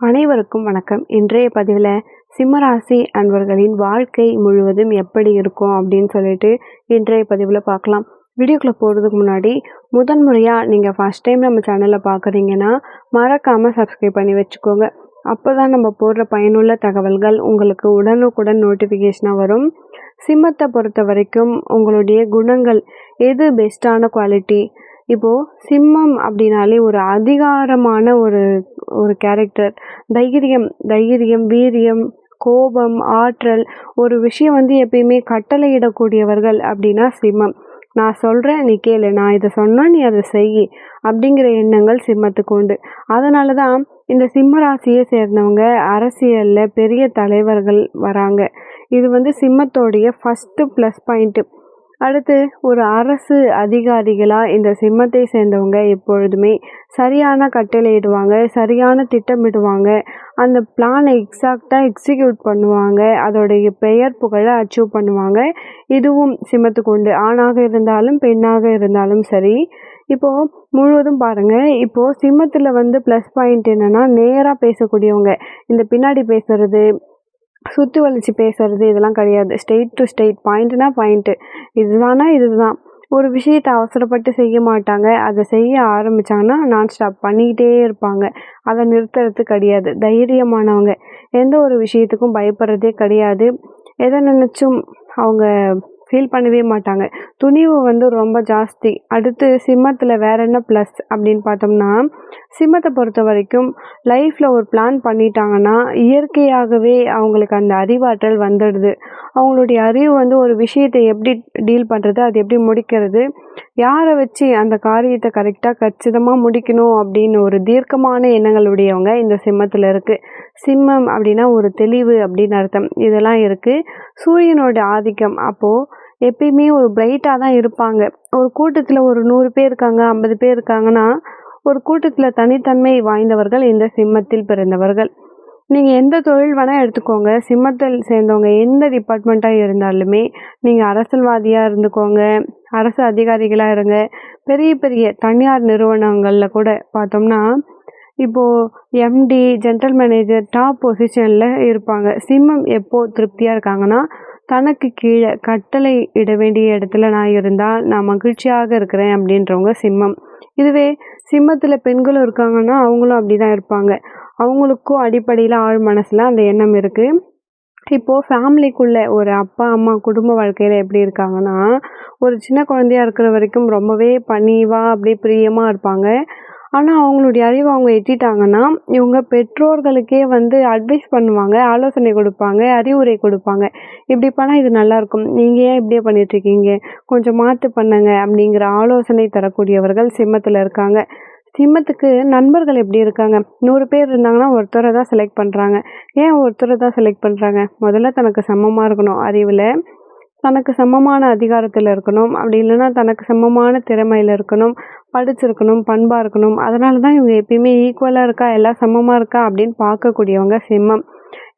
அனைவருக்கும் வணக்கம். இன்றைய பதிவில் சிம்மராசி அன்பர்களின் வாழ்க்கை முழுவதும் எப்படி இருக்கும் அப்படின்னு சொல்லிட்டு இன்றைய பதிவில் பார்க்கலாம். வீடியோக்குள்ளே போகிறதுக்கு முன்னாடி முதன் முறையாக நீங்கள் ஃபஸ்ட் டைம் நம்ம சேனலில் பார்க்குறீங்கன்னா மறக்காமல் சப்ஸ்கிரைப் பண்ணி வச்சுக்கோங்க. அப்போ தான் நம்ம போடுற பயனுள்ள தகவல்கள் உங்களுக்கு உடனுக்குடன் நோட்டிஃபிகேஷனாக வரும். சிம்மத்தை பொறுத்த வரைக்கும் உங்களுடைய குணங்கள் எது பெஸ்ட்டான குவாலிட்டி இப்போது சிம்மம் அப்படின்னாலே ஒரு அதிகாரமான ஒரு ஒரு கேரக்டர் தைரியம் தைரியம் வீரியம் கோபம் ஆற்றல் ஒரு விஷயம் வந்து எப்பயுமே கட்டளையிடக்கூடியவர்கள் அப்படின்னா சிம்மம். நான் சொல்கிறேன் நீ கேளு நான் இதை சொன்னால் நீ அதை செய் அப்படிங்கிற எண்ணங்கள் சிம்மத்துக்கு உண்டு. அதனால தான் இந்த சிம்ம ராசியை சேர்ந்தவங்க அரசியலில் பெரிய தலைவர்கள் வராங்க. இது வந்து சிம்மத்தோடைய ஃபஸ்ட்டு ப்ளஸ் பாயிண்ட்டு அடுத்து ஒரு அரசு அதிகாரிகளாக இந்த சிம்மத்தை சேர்ந்தவங்க எப்பொழுதுமே சரியான கட்டளையிடுவாங்க சரியான திட்டமிடுவாங்க. அந்த பிளானை எக்ஸாக்டாக எக்ஸிக்யூட் பண்ணுவாங்க. அதோடைய பெயர் புகழை அச்சீவ் பண்ணுவாங்க. இதுவும் சிம்மத்துக்கு உண்டு. ஆணாக இருந்தாலும் பெண்ணாக இருந்தாலும் சரி. இப்போது முழுவதும் பாருங்கள் இப்போது சிம்மத்தில் வந்து ப்ளஸ் பாயிண்ட் என்னென்னா நேராக பேசக்கூடியவங்க. இந்த பின்னாடி பேசுகிறது சுற்றி வலிச்சு பேசுறது இதெல்லாம் கிடையாது. ஸ்ட்ரெயிட் டு ஸ்ட்ரெயிட் பாயிண்ட்னா பாயிண்ட்டு இதுதானா இதுதான். ஒரு விஷயத்தை அவசரப்பட்டு செய்ய மாட்டாங்க. அதை செய்ய ஆரம்பித்தாங்கன்னா நான் ஸ்டாப் பண்ணிக்கிட்டே இருப்பாங்க. அதை நிறுத்துறது கிடையாது. தைரியமானவங்க. எந்த ஒரு விஷயத்துக்கும் பயப்படுறதே கிடையாது. எதை நினச்சும் அவங்க ஃபீல் பண்ணவே மாட்டாங்க. துணிவு வந்து ரொம்ப ஜாஸ்தி. அடுத்து சிம்மத்தில் வேற என்ன ப்ளஸ் அப்படின்னு பார்த்தோம்னா சிம்மத்தை பொறுத்த வரைக்கும் லைஃப்பில் ஒரு பிளான் பண்ணிட்டாங்கன்னா இயற்கையாகவே அவங்களுக்கு அந்த அறிவாற்றல் வந்துடுது. அவங்களுடைய அறிவு வந்து ஒரு விஷயத்தை எப்படி டீல் பண்ணுறது அது எப்படி முடிக்கிறது யாரை வச்சு அந்த காரியத்தை கரெக்டாக கச்சிதமாக முடிக்கணும் அப்படின்னு ஒரு தீர்க்கமான எண்ணங்களுடையவங்க இந்த சிம்மத்தில் இருக்குது சிம்மம் அப்படின்னா ஒரு தெளிவு அப்படின்னு அர்த்தம். இதெல்லாம் இருக்குது சூரியனோட ஆதிக்கம். அப்போது எப்பயுமே ஒரு பிரைட்டாக தான் இருப்பாங்க. ஒரு கூட்டத்தில் ஒரு நூறு பேர் இருக்காங்க ஐம்பது பேர் இருக்காங்கன்னா ஒரு கூட்டத்தில் தனித்தன்மை வாய்ந்தவர்கள் இந்த சிம்மத்தில் பிறந்தவர்கள். நீங்கள் எந்த தொழில் வேணால் எடுத்துக்கோங்க. சிம்மத்தில் சேர்ந்தவங்க எந்த டிபார்ட்மெண்ட்டாக இருந்தாலுமே நீங்கள் அரசியல்வாதியாக இருந்துக்கோங்க. அரசு அதிகாரிகளாக இருங்க. பெரிய பெரிய தனியார் நிறுவனங்களில் கூட பார்த்தோம்னா இப்போது எம்டி ஜென்ரல் மேனேஜர் டாப் பொசிஷனில் இருப்பாங்க. சிம்மம் எப்போது திருப்தியாக இருக்காங்கன்னா தனக்கு கீழே கட்டளை இட வேண்டிய இடத்துல நான் இருந்தால் நான் மகிழ்ச்சியாக இருக்கிறேன் அப்படின்றவங்க சிம்மம். இதுவே சிம்மத்தில் பெண்களும் இருக்காங்கன்னா அவங்களும் அப்படி தான் இருப்பாங்க. அவங்களுக்கும் அடிப்படையில் ஆழ் மனசில் அந்த எண்ணம் இருக்குது இப்போது ஃபேமிலிக்குள்ளே ஒரு அப்பா அம்மா குடும்ப வாழ்க்கையில் எப்படி இருக்காங்கன்னா ஒரு சின்ன குழந்தையா இருக்கிற வரைக்கும் ரொம்பவே பணிவாக அப்படியே பிரியமாக இருப்பாங்க. ஆனால் அவங்களுடைய அறிவை அவங்க எட்டிட்டாங்கன்னா இவங்க பெற்றோர்களுக்கே வந்து அட்வைஸ் பண்ணுவாங்க ஆலோசனை கொடுப்பாங்க அறிவுரை கொடுப்பாங்க. இப்படி பண்ணால் இது நல்லாயிருக்கும் நீங்கள் ஏன் இப்படியே பண்ணிகிட்ருக்கீங்க கொஞ்சம் மாற்று பண்ணுங்க அப்படிங்கிற ஆலோசனை தரக்கூடியவர்கள் சிம்மத்தில் இருக்காங்க. சிம்மத்துக்கு நண்பர்கள் எப்படி இருக்காங்க? நூறு பேர் இருந்தாங்கன்னா ஒருத்தரை தான் செலக்ட் பண்ணுறாங்க ஏன் ஒருத்தரை தான் செலக்ட் பண்ணுறாங்க முதல்ல தனக்கு சமமாக இருக்கணும். அறிவில் தனக்கு சமமான அதிகாரத்தில் இருக்கணும். அப்படி இல்லைன்னா தனக்கு சமமான திறமையில் இருக்கணும். படிச்சிருக்கணும் பண்பாக இருக்கணும். அதனால தான் இவங்க எப்பயுமே ஈக்குவலாக இருக்கா? எல்லாம் சமமாக இருக்கா? அப்படின்னு பார்க்கக்கூடியவங்க சிம்மம்.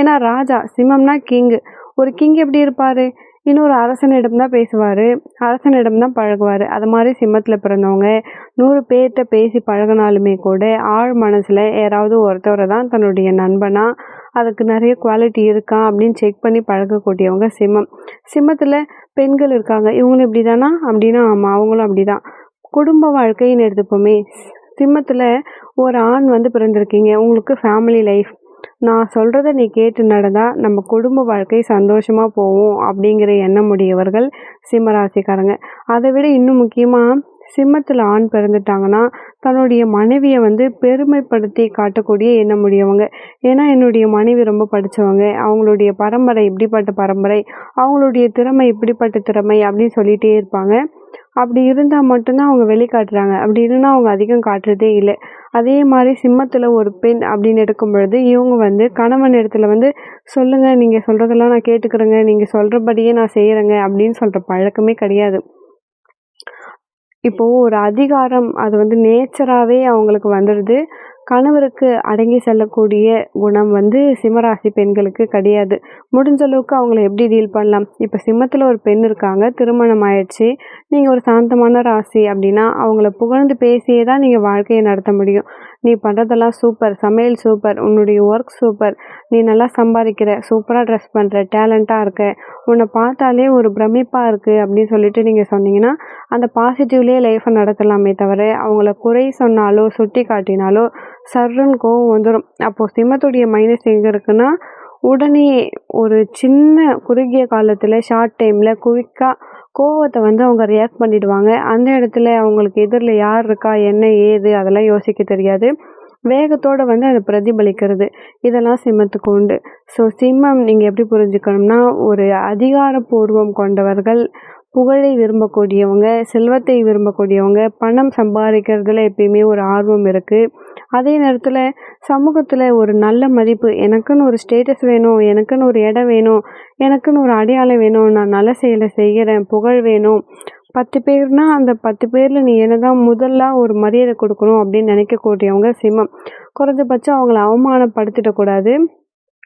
ஏன்னா ராஜா சிம்மம்னா கிங்கு ஒரு கிங் எப்படி இருப்பார்? இன்னொரு அரசனிடம் தான் பேசுவார். அரசனிடம் தான் பழகுவார். அது மாதிரி சிம்மத்தில் பிறந்தவங்க நூறு பேர்கிட்ட பேசி பழகினாலுமே கூட ஆழ் மனசில் யாராவது ஒருத்தவரை தான் தன்னுடைய நண்பனாக அதுக்கு நிறைய குவாலிட்டி இருக்கா அப்படின்னு செக் பண்ணி பழகக்கூடியவங்க சிம்மம். சிம்மத்தில் பெண்கள் இருக்காங்க. இவங்களும் இப்படி தானா அப்படின்னா ஆமாம் அவங்களும் அப்படி தான் குடும்ப வாழ்க்கைன்னு எடுத்துப்போமே சிம்மத்தில் ஒரு ஆண் வந்து பிறந்திருக்கீங்க. உங்களுக்கு ஃபேமிலி லைஃப் நான் சொல்கிறத நீ கேட்டு நடந்தால் நம்ம குடும்ப வாழ்க்கை சந்தோஷமாக போவோம் அப்படிங்கிற எண்ணம் உடையவர்கள் சிம்மராசிக்காரங்க. அதை விட இன்னும் முக்கியமாக சிம்மத்தில் ஆண் பிறந்துட்டாங்கன்னா தன்னுடைய மனைவியை வந்து பெருமைப்படுத்தி காட்டக்கூடிய எண்ணம் முடியவங்க ஏன்னா என்னுடைய மனைவி ரொம்ப படித்தவங்க அவங்களுடைய பரம்பரை இப்படிப்பட்ட பரம்பரை அவங்களுடைய திறமை இப்படிப்பட்ட திறமை அப்படின்னு சொல்லிகிட்டே இருப்பாங்க. அப்படி இருந்தால் மட்டும்தான் அவங்க வெளிக்காட்டுறாங்க அப்படி இல்லைன்னா அவங்க அதிகம் காட்டுறதே இல்லை. அதே மாதிரி சிம்மத்தில் ஒரு பெண் அப்படின்னு எடுக்கும் பொழுது இவங்க வந்து கணவன் இடத்துல வந்து சொல்லுங்கள் நீங்கள் சொல்கிறதெல்லாம் நான் கேட்டுக்கிறேங்க. நீங்கள் சொல்கிறபடியே நான் செய்கிறேங்க அப்படின்னு சொல்கிற பழக்கமே கிடையாது. இப்போது ஒரு அதிகாரம் அது வந்து நேச்சராகவே அவங்களுக்கு வந்துடுது கணவருக்கு அடங்கி செல்லக்கூடிய குணம் வந்து சிம்மராசி பெண்களுக்கு கிடையாது. முடிஞ்ச அளவுக்கு அவங்கள எப்படி டீல் பண்ணலாம்? இப்போ சிம்மத்தில் ஒரு பெண் இருக்காங்க திருமணம் ஆயிடுச்சு. நீங்கள் ஒரு சாந்தமான ராசி அப்படின்னா அவங்கள புகழ்ந்து பேசியே தான் நீங்கள் வாழ்க்கையை நடத்த முடியும். நீ பண்ணுறதெல்லாம் சூப்பர் சமையல் சூப்பர் உன்னுடைய ஒர்க் சூப்பர் நீ நல்லா சம்பாதிக்கிற. சூப்பராக ட்ரெஸ் பண்ணுற டேலண்ட்டாக இருக்க. உன்னை பார்த்தாலே ஒரு பிரமிப்பாக இருக்குது அப்படின்னு சொல்லிட்டு நீங்கள் சொன்னீங்கன்னா அந்த பாசிட்டிவ்லேயே லைஃப்பை நடத்தலாமே தவிர அவங்கள குறை சொன்னாலோ சுட்டி காட்டினாலோ சர்ருன்னு கோவம் வந்துடும் அப்போது சிம்மத்துடைய மைனஸ் எங்கே இருக்குன்னா உடனே ஒரு சின்ன குறுகிய காலத்தில் ஷார்ட் டைமில் குயிக்காக கோவத்தை வந்து அவங்க ரியாக்ட் பண்ணிடுவாங்க. அந்த இடத்துல அவங்களுக்கு எதிரில் யார் இருக்கா என்ன ஏது அதெல்லாம் யோசிக்க தெரியாது. வேகத்தோடு வந்து அதை பிரதிபலிக்கிறது. இதெல்லாம் சிம்மத்துக்கு உண்டு. ஸோ சிம்மம் நீங்கள் எப்படி புரிஞ்சுக்கணும்னா ஒரு அதிகாரப்பூர்வம் கொண்டவர்கள் புகழை விரும்பக்கூடியவங்க செல்வத்தை விரும்பக்கூடியவங்க பணம் சம்பாதிக்கிறதுல எப்பயுமே ஒரு ஆர்வம் இருக்குது அதே நேரத்தில் சமூகத்தில் ஒரு நல்ல மதிப்பு எனக்குன்னு ஒரு ஸ்டேட்டஸ் வேணும் எனக்குன்னு ஒரு இடம் வேணும் எனக்குன்னு ஒரு அடையாளம் வேணும் நான் நல்ல செயலை செய்கிறேன் புகழ் வேணும். பத்து பேர்னா அந்த பத்து பேரில் நீ என்ன தான் முதல்ல ஒரு மரியாதை கொடுக்கணும் அப்படின்னு நினைக்கக்கூடியவங்க சிம்மம். குறைஞ்சபட்சம் அவங்கள அவமானப்படுத்திடக்கூடாது.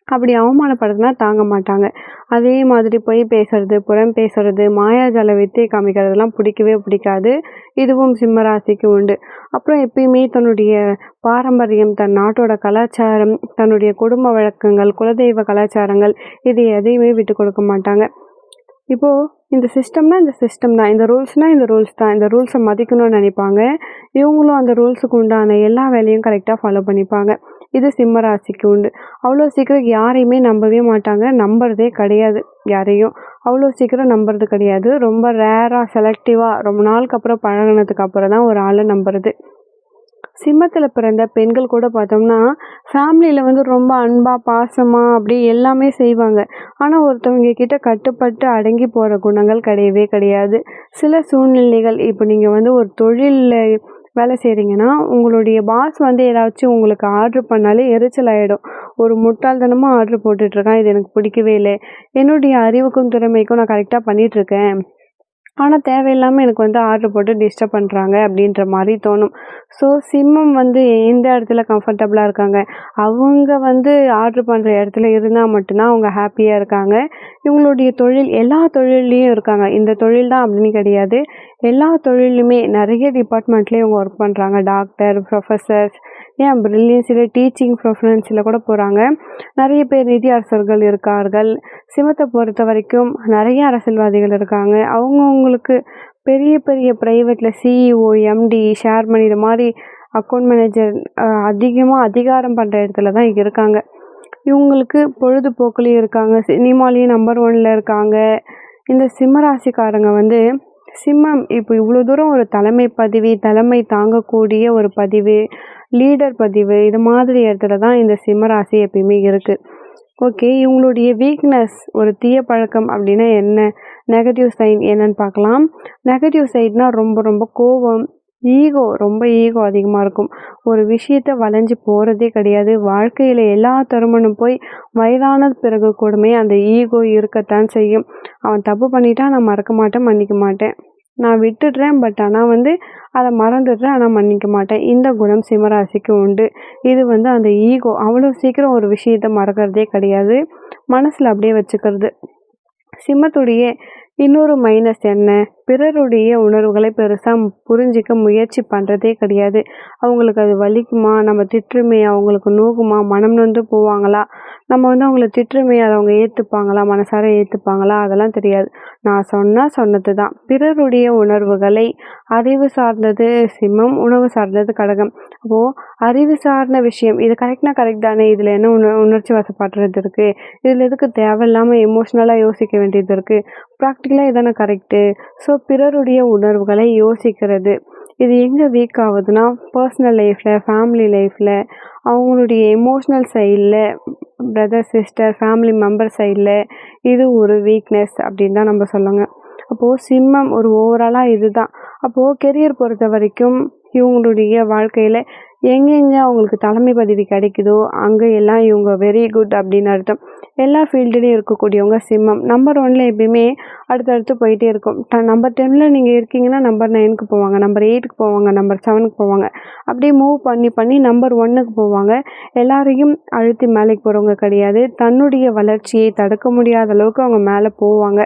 அப்படி அவமானப்படுத்தினா தாங்க மாட்டாங்க. அதே மாதிரி பொய் பேசுறது புறம் பேசுறது மாயாஜால வித்தை காமிக்கிறதுலாம் பிடிக்கவே பிடிக்காது. இதுவும் சிம்மராசிக்கு உண்டு. அப்புறம் எப்பயுமே தன்னுடைய பாரம்பரியம் தன் நாட்டோட கலாச்சாரம் தன்னுடைய குடும்ப வழக்கங்கள் குலதெய்வ கலாச்சாரங்கள் இது எதையுமே விட்டு கொடுக்க மாட்டாங்க. இப்போது இந்த சிஸ்டம்னா இந்த சிஸ்டம் தான். இந்த ரூல்ஸ்னால் இந்த ரூல்ஸ் தான். இந்த ரூல்ஸை மதிக்கணும்னு நினைப்பாங்க. இவங்களும் அந்த ரூல்ஸுக்கு உண்டான எல்லா வேலையும் கரெக்டாக ஃபாலோ பண்ணிப்பாங்க. இது சிம்ம ராசிக்கு உண்டு. அவ்வளோ சீக்கிரம் யாரையுமே நம்பவே மாட்டாங்க. நம்புறதே கிடையாது யாரையும். அவ்வளோ சீக்கிரம் நம்புறது கிடையாது. ரொம்ப ரேராக செலக்டிவாக ரொம்ப நாளுக்கு அப்புறம் பழகினதுக்கு அப்புறம் தான் ஒரு ஆளை நம்புறது. சிம்மத்தில் பிறந்த பெண்கள் கூட பார்த்தோம்னா ஃபேமிலியில் வந்து ரொம்ப அன்பாக பாசமாக அப்படி எல்லாமே செய்வாங்க. ஆனால் ஒருத்தவங்க கிட்ட கட்டுப்பட்டு அடங்கி போகிற குணங்கள் கிடையவே கிடையாது. சில சூழ்நிலைகள் இப்போ நீங்கள் வந்து ஒரு தொழிலில் வேலை செய்கிறீங்கன்னா உங்களுடைய பாஸ் வந்து ஏதாச்சும் உங்களுக்கு ஆர்ட்ரு பண்ணாலே எரிச்சல் ஆகிடும் ஒரு முட்டாள்தனமாக ஆர்ட்ரு போட்டுட்ருக்கான் இது எனக்கு பிடிக்கவே இல்லை. என்னுடைய அறிவுக்கும் திறமைக்கும் நான் கரெக்டாக பண்ணிகிட்ருக்கேன் ஆனால் தேவையில்லாமல் எனக்கு வந்து ஆர்டர் போட்டு டிஸ்டர்ப் பண்ணுறாங்க அப்படின்ற மாதிரி தோணும். ஸோ சிம்மம் வந்து எந்த இடத்துல கம்ஃபர்டபுளாக இருக்காங்க. அவங்க வந்து ஆர்டர் பண்ணுற இடத்துல இருந்தால் மட்டும்தான் அவங்க ஹாப்பியாக இருக்காங்க. இவங்களுடைய தொழில் எல்லா தொழில்லையும் இருக்காங்க. இந்த தொழில் தான் அப்படின்னு கிடையாது. எல்லா தொழிலுமே நிறைய டிபார்ட்மெண்ட்லேயும் இவங்க ஒர்க் பண்ணுறாங்க டாக்டர் ப்ரொஃபஸர்ஸ் ஏன் பிரில்லியன்ஸில் டீச்சிங் ப்ரொஃபரன்ஸில் கூட போகிறாங்க நிறைய பேர் நிதி அரசர்கள் இருக்கார்கள். சிமத்தை பொறுத்த வரைக்கும் நிறைய அரசியல்வாதிகள் இருக்காங்க. அவங்கவுங்களுக்கு பெரிய பெரிய ப்ரைவேட்டில் சிஇஓ எம்டி ஷேர்மன் இது மாதிரி அக்கௌண்ட் மேனேஜர் அதிகமாக அதிகாரம் பண்ணுற இடத்துல தான் இருக்காங்க. இவங்களுக்கு பொழுதுபோக்குலேயும் இருக்காங்க. சினிமாலேயும் நம்பர் ஒனில் இருக்காங்க. இந்த சிம்மராசிக்காரங்க வந்து சிம்மம் இப்போ இவ்வளோ தூரம் ஒரு தலைமை பதவி தலைமை தாங்கக்கூடிய ஒரு பதிவு லீடர் பதிவு இது மாதிரி இடத்துல தான் இந்த சிம்மராசி எப்பயுமே இருக்குது ஓகே இவங்களுடைய வீக்னஸ் ஒரு தீய பழக்கம் அப்படின்னா என்ன? நெகட்டிவ் சைன் என்னன்னு பார்க்கலாம். நெகட்டிவ் சைட்னால் ரொம்ப ரொம்ப கோபம் ஈகோ ரொம்ப ஈகோ அதிகமாக இருக்கும். ஒரு விஷயத்த வளைஞ்சு போகிறதே கிடையாது. வாழ்க்கையில் எல்லா தருமனும் போய் வயதான பிறகு கூடமே அந்த ஈகோ இருக்கத்தான் செய்யும். அவன் தப்பு பண்ணிட்டா நான் மறக்க மாட்டேன் மன்னிக்க மாட்டேன். நான் விட்டுடுறேன் பட் ஆனால் வந்து அதை மறந்துடுறேன் ஆனால் மன்னிக்க மாட்டேன். இந்த குணம் சிம்மராசிக்கு உண்டு. இது வந்து அந்த ஈகோ அவ்வளோ சீக்கிரம் ஒரு விஷயத்தை மறக்கிறதே கிடையாது. மனசில் அப்படியே வச்சுக்கிறது. சிம்மத்துடைய இன்னொரு மைனஸ் என்ன? பிறருடைய உணர்வுகளை பெருசாக புரிஞ்சிக்க முயற்சி பண்ணுறதே கிடையாது. அவங்களுக்கு அது வலிக்குமா? நம்ம திட்டுமே அவங்களுக்கு நோகுமா? மனம் நொந்து போவாங்களா? நம்ம வந்து அவங்கள திட்டுமே அதை அவங்க ஏற்றுப்பாங்களா மனசார ஏற்றுப்பாங்களா அதெல்லாம் தெரியாது. நான் சொன்னால் சொன்னது தான் பிறருடைய உணர்வுகளை அறிவு சார்ந்தது சிம்மம் உணவு சார்ந்தது கடகம். அப்போது அறிவு சார்ந்த விஷயம். இது கரெக்ட்னா கரெக்ட் தானே. இதில் என்ன உண உணர்ச்சி வசப்படுறது இருக்குது இதில் எதுக்கு தேவையில்லாமல் எமோஷ்னலாக யோசிக்க வேண்டியது இருக்குது ப்ராக்டிக்கலாக இதானே கரெக்டு ஸோ பிறருடைய உணர்வுகளை யோசிக்கிறது. இது எங்கே வீக் ஆகுதுன்னா பர்சனல் லைஃப்பில் ஃபேமிலி லைஃப்பில் அவங்களுடைய எமோஷ்னல் சைடில் பிரதர் சிஸ்டர் ஃபேமிலி மெம்பர் சைடில் இது ஒரு வீக்னஸ் அப்படின்னு தான் நம்ம சொல்லுங்க. அப்போது சிம்மம் ஒரு ஓவராலாக இதுதான். அப்போது கெரியர் பொறுத்த வரைக்கும் இவங்களுடைய வாழ்க்கையில் எங்கெங்கே அவங்களுக்கு தலைமை பதவி கிடைக்குதோ அங்கே எல்லாம் இவங்க வெரி குட் அப்படின்னு அர்த்தம். எல்லா ஃபீல்டுலேயும் இருக்கக்கூடியவங்க சிம்மம். நம்பர் ஒனில் எப்பயுமே அடுத்தடுத்து போயிட்டே இருக்கும். ட நம்பர் டென்னில் நீங்கள் இருக்கீங்கன்னா நம்பர் நைனுக்கு போவாங்க நம்பர் எயிட்டுக்கு போவாங்க நம்பர் செவனுக்கு போவாங்க. அப்படியே மூவ் பண்ணி பண்ணி நம்பர் ஒன்னுக்கு போவாங்க. எல்லாரையும் அழுத்தி மேலேக்கு போகிறவங்க கிடையாது. தன்னுடைய வளர்ச்சியை தடுக்க முடியாத அளவுக்கு அவங்க மேலே போவாங்க.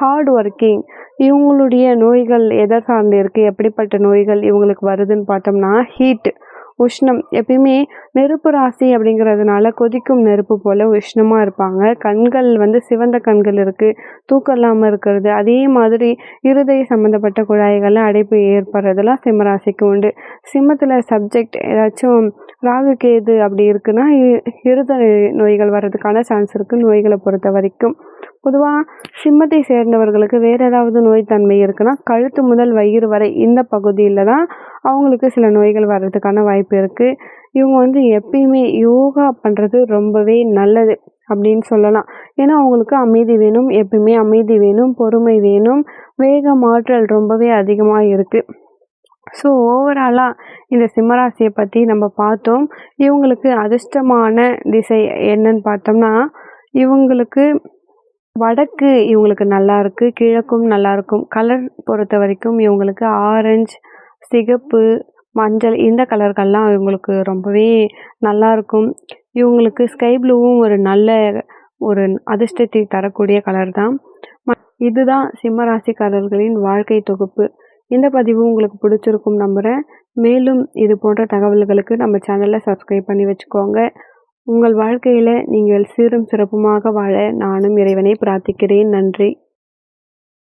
ஹார்ட் ஒர்க்கிங் இவங்களுடைய நோய்கள் எதை சார்ந்து இருக்குது எப்படிப்பட்ட நோய்கள் இவங்களுக்கு வருதுன்னு பார்த்தோம்னா ஹீட் உஷ்ணம். எப்பயுமே நெருப்பு ராசி அப்படிங்கிறதுனால கொதிக்கும் நெருப்பு போல் உஷ்ணமாக இருப்பாங்க. கண்கள் வந்து சிவந்த கண்கள் இருக்குது தூக்கம் இல்லாமல் இருக்கிறது. அதே மாதிரி இருதய சம்மந்தப்பட்ட குழாய்களில் அடைப்பு ஏற்படுறதெல்லாம் சிம்மராசிக்கு உண்டு. சிம்மத்தில் சப்ஜெக்ட் ஏதாச்சும் ராகு கேது அப்படி இருக்குன்னா இ- இருதய நோய்கள் வர்றதுக்கான சான்ஸ் இருக்குது நோய்களை பொறுத்த வரைக்கும். பொதுவாக சிம்மத்தை சேர்ந்தவர்களுக்கு வேறு ஏதாவது நோய் தன்மை இருக்குன்னா கழுத்து முதல் வயிறு வரை இந்த பகுதியில் தான் அவங்களுக்கு சில நோய்கள் வர்றதுக்கான வாய்ப்பு இருக்குது இவங்க வந்து எப்பயுமே யோகா பண்ணுறது ரொம்பவே நல்லது அப்படின்னு சொல்லலாம். ஏன்னா அவங்களுக்கு அமைதி வேணும் எப்பயுமே அமைதி வேணும் பொறுமை வேணும் வேக மாற்றல் ரொம்பவே அதிகமாக இருக்குது ஸோ ஓவராலாக இந்த சிம்மராசியை பற்றி நம்ம பார்த்தோம். இவங்களுக்கு அதிர்ஷ்டமான திசை என்னன்னு பார்த்தோம்னா இவங்களுக்கு வடக்கு இவங்களுக்கு நல்லா இருக்கு கிழக்கும் நல்லா இருக்கும். கலர் பொறுத்த வரைக்கும் இவங்களுக்கு ஆரஞ்சு சிகப்பு மஞ்சள் இந்த கலர்கள்லாம் இவங்களுக்கு ரொம்பவே நல்லா இருக்கும். இவங்களுக்கு ஸ்கை ப்ளூவும் ஒரு நல்ல ஒரு அதிர்ஷ்டத்தை தரக்கூடிய கலர் தான். இதுதான் சிம்ம ராசிக்காரர்களின் வாழ்க்கை தொகுப்பு. இந்த பதிவு உங்களுக்கு பிடிச்சிருக்கும் நம்புகிறேன் மேலும் இது போன்ற தகவல்களுக்கு நம்ம சேனலை சப்ஸ்கிரைப் பண்ணி வச்சுக்கோங்க. உங்கள் வாழ்க்கையில் நீங்கள் சீரும் சிறப்புமாக வாழ நானும் இறைவனை பிரார்த்திக்கிறேன். நன்றி.